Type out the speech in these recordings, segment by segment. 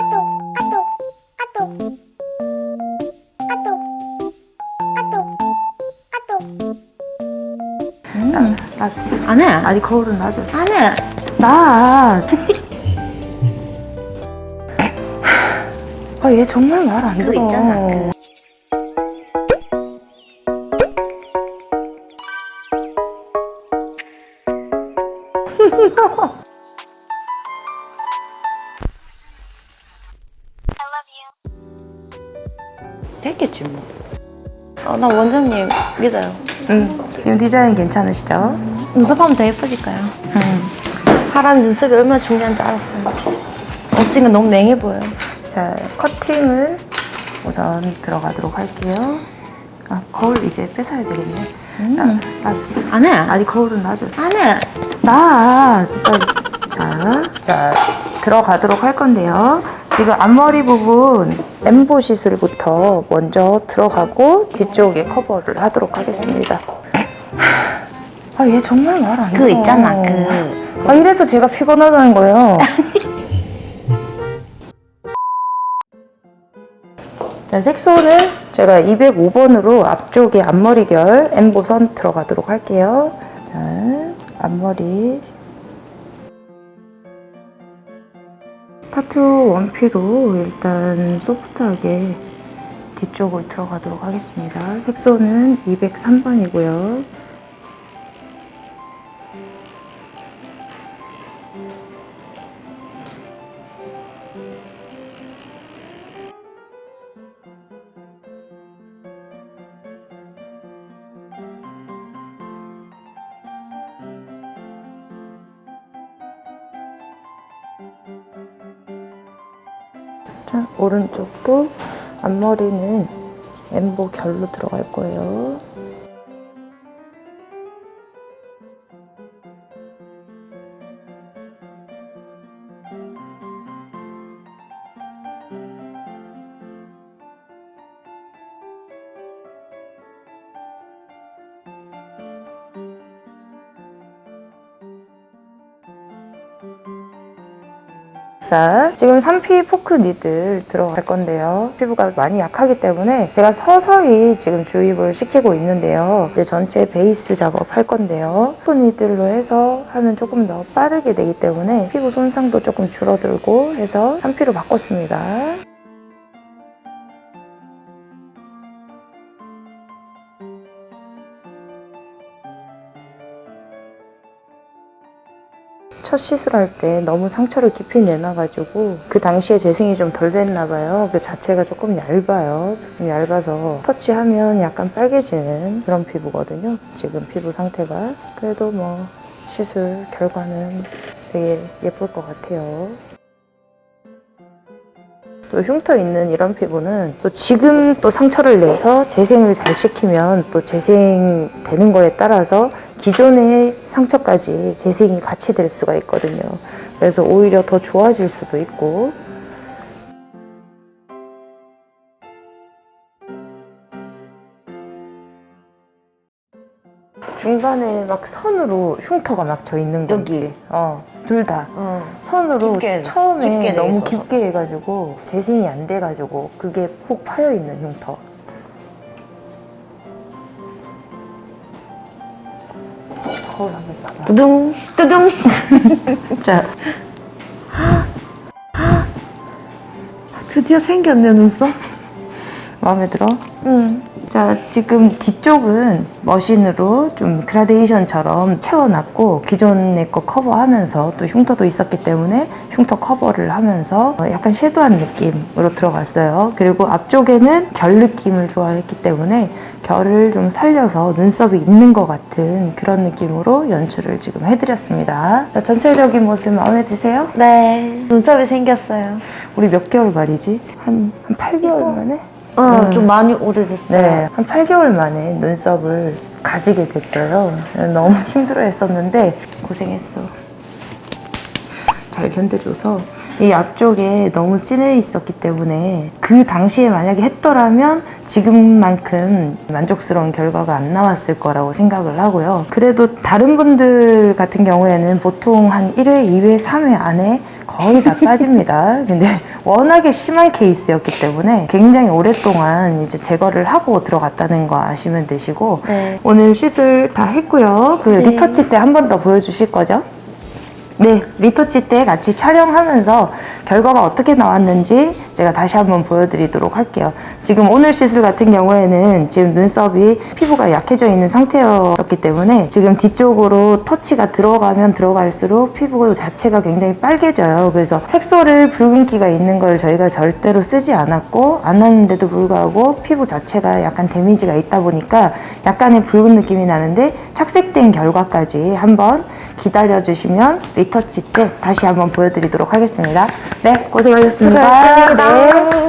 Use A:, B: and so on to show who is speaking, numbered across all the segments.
A: 음. 안 해.
B: 아직 거울은 놔줘.
A: 안 해.
B: 나. 아, 얘 정말 말안
A: 그거
B: 들어.
A: 있잖아, 그. 됐겠지 뭐. 어, 나 원장님 믿어요.
B: 응. 지금 디자인 괜찮으시죠?
A: 눈썹 하면 더 예뻐질까요?
B: 응.
A: 사람 눈썹이 얼마나 중요한지 알았어요. 없으니까 너무 맹해 보여요.
B: 자, 커팅을 우선 들어가도록 할게요. 아, 거울 이제 뺏어야 되겠네. 나, 놔주세요.
A: 안 해.
B: 아직 거울은 놔줘.
A: 안 해.
B: 나. 자, 자, 들어가도록 할 건데요. 지금 앞머리 부분 엠보 시술부터 먼저 들어가고 뒤쪽에 커버를 하도록 하겠습니다. 아, 얘 정말 말안 들어.
A: 그 있잖아, 그.
B: 아, 이래서 제가 피곤하다는 거예요. 자, 색소는 제가 205번으로 앞쪽에 앞머리 결 엠보선 들어가도록 할게요. 자, 앞머리. 타투 원피로 일단 소프트하게 뒤쪽을 들어가도록 하겠습니다. 색소는 203번이고요. 오른쪽도 앞머리는 엠보 결로 들어갈 거예요. 자, 지금 3P 포크 니들 들어갈 건데요. 피부가 많이 약하기 때문에 제가 서서히 지금 주입을 시키고 있는데요. 이제 전체 베이스 작업 할 건데요. 포크 니들로 해서 하면 조금 더 빠르게 되기 때문에 피부 손상도 조금 줄어들고 해서 3P로 바꿨습니다. 첫 시술할 때 너무 상처를 깊이 내놔가지고 그 당시에 재생이 좀 덜 됐나 봐요. 그 자체가 조금 얇아요. 좀 얇아서 터치하면 약간 빨개지는 그런 피부거든요. 지금 피부 상태가. 그래도 뭐 시술 결과는 되게 예쁠 것 같아요. 또 흉터 있는 이런 피부는 또 지금 또 상처를 내서 재생을 잘 시키면 또 재생되는 거에 따라서 기존의 상처까지 재생이 같이 될 수가 있거든요. 그래서 오히려 더 좋아질 수도 있고 중간에 막 선으로 흉터가 막 져 있는 거
A: 여기.
B: 있지. 어, 둘 다.
A: 어.
B: 선으로
A: 깊게,
B: 처음에
A: 깊게 돼
B: 너무. 깊게 해가지고 재생이 안 돼가지고 그게 폭 파여 있는 흉터. 거울 한번 봐봐.
A: 두둥, 두둥.
B: 자,
A: 드디어 생겼네, 눈썹.
B: 마음에 들어?
A: 응.
B: 자, 지금 뒤쪽은 머신으로 좀 그라데이션처럼 채워놨고 기존의 거 커버하면서 또 흉터도 있었기 때문에 흉터 커버를 하면서 어, 약간 섀도우한 느낌으로 들어갔어요. 그리고 앞쪽에는 결 느낌을 좋아했기 때문에 결을 좀 살려서 눈썹이 있는 것 같은 그런 느낌으로 연출을 지금 해드렸습니다. 자, 전체적인 모습 마음에 드세요?
A: 네. 눈썹이 생겼어요.
B: 우리 몇 개월 말이지? 한, 한 8개월 만에?
A: 어,
B: 음.
A: 좀 많이 오래됐어요.
B: 네, 한 8개월 만에 눈썹을 가지게 됐어요. 너무 힘들어 했었는데 고생했어. 잘 견뎌줘서 이 앞쪽에 너무 진해 있었기 때문에 그 당시에 만약에 했더라면 지금만큼 만족스러운 결과가 안 나왔을 거라고 생각을 하고요. 그래도 다른 분들 같은 경우에는 보통 한 1회, 2회, 3회 안에 거의 다 빠집니다. 근데 워낙에 심한 케이스였기 때문에 굉장히 오랫동안 이제 제거를 하고 들어갔다는 거 아시면 되시고
A: 네.
B: 오늘 시술 다 했고요. 그 리터치 때 한 번 더 보여주실 거죠? 네, 리터치 때 같이 촬영하면서 결과가 어떻게 나왔는지 제가 다시 한번 보여드리도록 할게요. 지금 오늘 시술 같은 경우에는 지금 눈썹이 피부가 약해져 있는 상태였기 때문에 지금 뒤쪽으로 터치가 들어가면 들어갈수록 피부 자체가 굉장히 빨개져요. 그래서 색소를 붉은기가 있는 걸 저희가 절대로 쓰지 않았고 안 났는데도 불구하고 피부 자체가 약간 데미지가 있다 보니까 약간의 붉은 느낌이 나는데 착색된 결과까지 한번 기다려 주시면 리터치 때 다시 한번 보여드리도록 하겠습니다. 네, 고생하셨습니다.
A: 수고하셨습니다.
B: 네.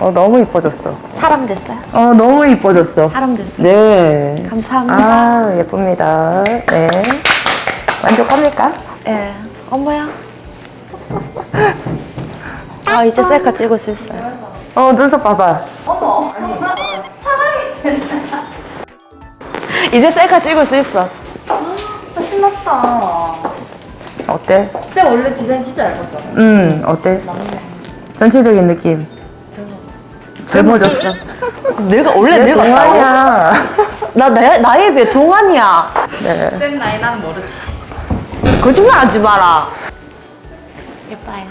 B: 어, 너무 이뻐졌어.
A: 사람 됐어요?
B: 어, 너무 이뻐졌어.
A: 사람 됐어요.
B: 네.
A: 감사합니다.
B: 아, 예쁩니다. 네. 만족합니까?
A: 예. 엄마야. 아, 이제 셀카 찍을 수 있어요.
B: 어, 눈썹 봐봐.
A: 이제 셀카 찍을 수 있어.
C: 신났다.
B: 어때?
C: 쌤 원래 디자인 진짜 얇았잖아.
B: 음, 어때? 전체적인 느낌. 젊어졌어.
A: 내가 원래
B: 내
A: 늙었다고?
B: 동안이야.
A: 나 나이, 나이에 비해 동안이야.
B: 네.
C: 쌤 나이 나는 모르지.
A: 거짓말 하지 마라. 예뻐요.